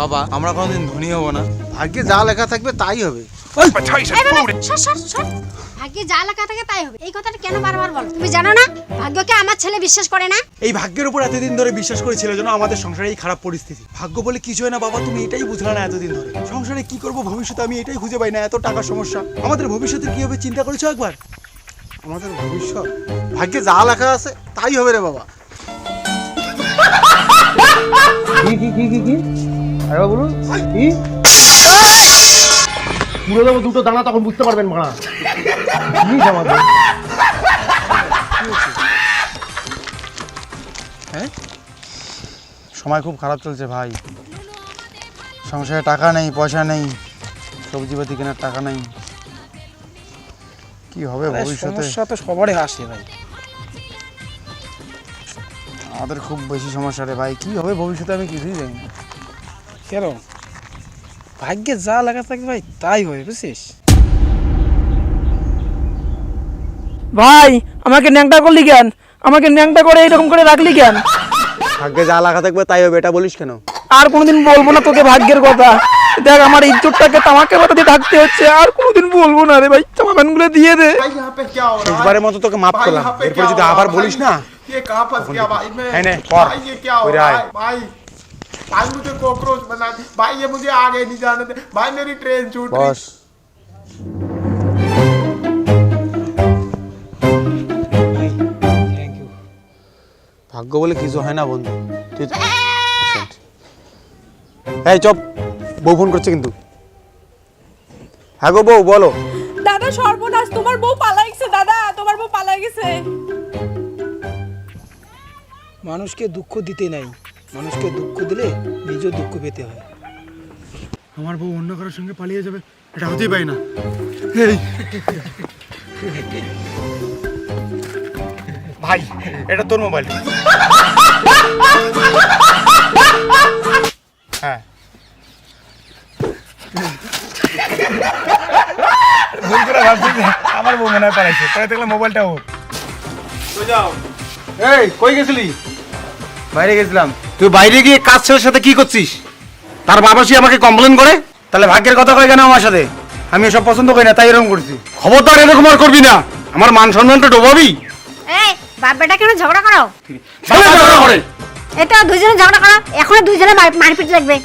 বাবা আমরা কোনোদিন ধনী হব না। ভাগ্যে যা লেখা থাকবে তাই হবে। ভাগ্যে যা লেখা থাকে তাই হবে। এই কথাটা কেন বারবার বলো? তুমি জানো না? ভাগ্যকে আমার ছেলে বিশ্বাস করে না? এই ভাগ্যের উপর এতদিন ধরে বিশ্বাস করেছিল যেন আমাদের সংসারে এই খারাপ পরিস্থিতি। ভাগ্য বলে কিছু হয় না বাবা তুমি এটাই বুঝলে না এতদিন ধরে। সংসারে কি করব ভবিষ্যতে আমি এটাই খুঁজে পাই না এত টাকার সমস্যা। আমাদের ভবিষ্যতে কি হবে চিন্তা করেছ একবার? আমাদের ভবিষ্যৎ। ভাগ্যে যা লেখা আছে তাই হবে রে বাবা। কি কি কি কি কি? আরে বলুন কি? পুরো দেবো দুটো দানা তখন বুঝতে পারবেন জিনিস আমাদের সময় খুব খারাপ চলছে ভাই। সংসারে টাকা নেই পয়সা নেই সবজিপাতি কেনার টাকা নেই। কি হবে ভবিষ্যতে? সমস্যা তো সবারই আসে ভাই। আমাদের খুব বেশি সমস্যা রে ভাই কি হবে ভবিষ্যতে আমি কিছুই জানি না। কেন ভাগ্যে যা লেখা থাকে ভাই তাই হয় বুঝছিস ভাই আমাকে ন্যাংটা করলি কেন আমাকে ন্যাংটা করে এরকম করে রাখলি কেন ভাগ্যে যা লেখা থাকবে তাই হবে এটা বলিস কেন আর কোনোদিন বলবো না তোকে ভাগ্যের কথা দেখ আমার ইজ্জতটাকে তামাকে বাতা দিয়ে ঢাকতে হচ্ছে আর কোনোদিন বলবো না রে ভাই জামা প্যান্টগুলো দিয়ে দে भाई यहाँ पे क्या हो रहा है শেষবারের মতো তোকে মাফ भाई করলাম यहाँ पे এরপর क्या যদি हो रहा আবার है? বলিস না ये कहाँ फंस गया भाई मैं नहीं, नहीं, और, भाई ये क्या हो कोई रहा राय। है भाई भाई मुझे कॉकरोच बना दी भाई ये मुझे आगे नहीं जाने दे भाई मेरी ट्रेन छूट रही বস ভাগ্য বলে কিছু হয় না বন্ধু তুই এই চপ বউ ফোন করছে কিন্তু হ্যাঁ গো বউ বলো দাদা সর্বনাশ তোমার বউ পালাই গেছে দাদা তোমার বউ পালাই গেছে মানুষকে দুঃখ দিতে নাই মানুষকে দুঃখ দিলে নিজেও দুঃখ পেতে হয়। আমার বউ অন্য কারোর সঙ্গে পালিয়ে যাবে এটা হতেই পাই না। ভাই এটা তোর মোবাইল হ্যাঁ। ভুল করে ভাবছি আমার বউ মনে হয় পালাইছে পরে দেখলাম মোবাইলটা ওর। এই কই গেছিলি? বাইরে গেছিলাম। তুই বাইরে গিয়ে কাজ ছেলের সাথে কি করছিস? তার বাবা সে আমাকে কমপ্লেন করে? তাহলে ভাগ্যের কথা কয় কেন আমার সাথে? আমি এসব পছন্দ করি না তাই এরকম করছি। খবরদার এরকম আর করবি না। আমার মান সম্মানটা ডোবাবি। এই বাপ বেটা কেন ঝগড়া করো? ছেলে ঝগড়া করে। এই তো দুজনে ঝগড়া করো। এখন মার- মারপিট লাগবে।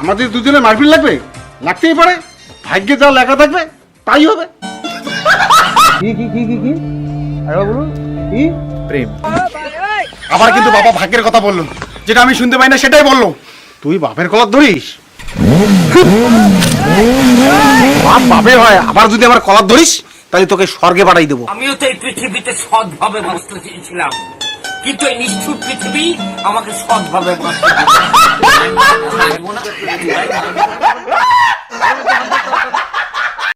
আমাদের দুজনে মারপিট লাগবে? লাগতেই পারে। ভাগ্যে যা লেখা থাকবে তাই হবে। কি কি কি কি কি? আরে বলুন কি? আবার কিন্তু বাবা ভাগ্যের কথা বলল। যেটা আমি শুনতে পাই না, সেটাই বলল। তুই বাপের কলার ধরিস? বাপ বাপে হয়, আবার যদি আমার কলার ধরিস, তাহলে তোকে স্বর্গে পাঠাই দেবো। আমিও তো এই পৃথিবীতে সৎভাবে বসতে চেয়েছিলাম কিন্তু এই নিষ্ঠুর পৃথিবী আমাকে সৎভাবে বাঁচতে